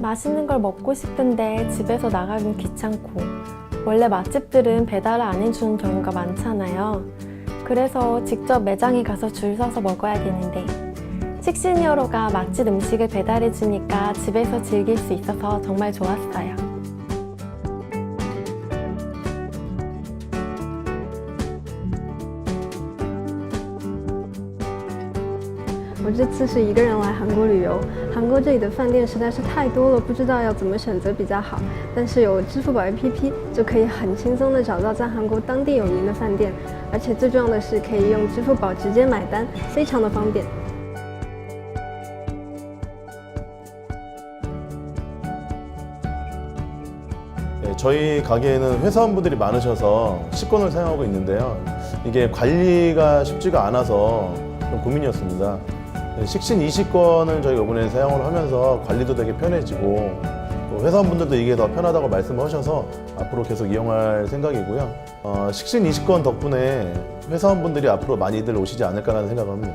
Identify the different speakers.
Speaker 1: 맛있는 걸 먹고 싶은데 집에서 나가긴 귀찮고 원래 맛집들은 배달을 안 해주는 경우가 많잖아요. 그래서 직접 매장에 가서 줄 서서 먹어야 되는데 식신여로가 맛집 음식을 배달해 주니까 집에서 즐길 수 있어서 정말 좋았어요.
Speaker 2: “我这次是一个人来韩国旅游，韩国这里的饭店实在是太多了，不知道要怎么选择比较好。但是有支付宝 APP 就可以很轻松的找到在韩国当地有名的饭店，而且最重要的是可以用支付宝直接买单，非常的方便。”
Speaker 3: 네, 저희 가게에는 회사원분들이 많으셔서 식권을 사용하고 있는데요. 이게 관리가 쉽지가 않아서 좀 고민이었습니다. 네, 식신 이식권을 저희가 이번에 사용을 하면서 관리도 되게 편해지고 또 회사원분들도 이게 더 편하다고 말씀하셔서 앞으로 계속 이용할 생각이고요. 어, 식신 이식권 덕분에 회사원분들이 앞으로 많이들 오시지 않을까라는 생각을 합니다.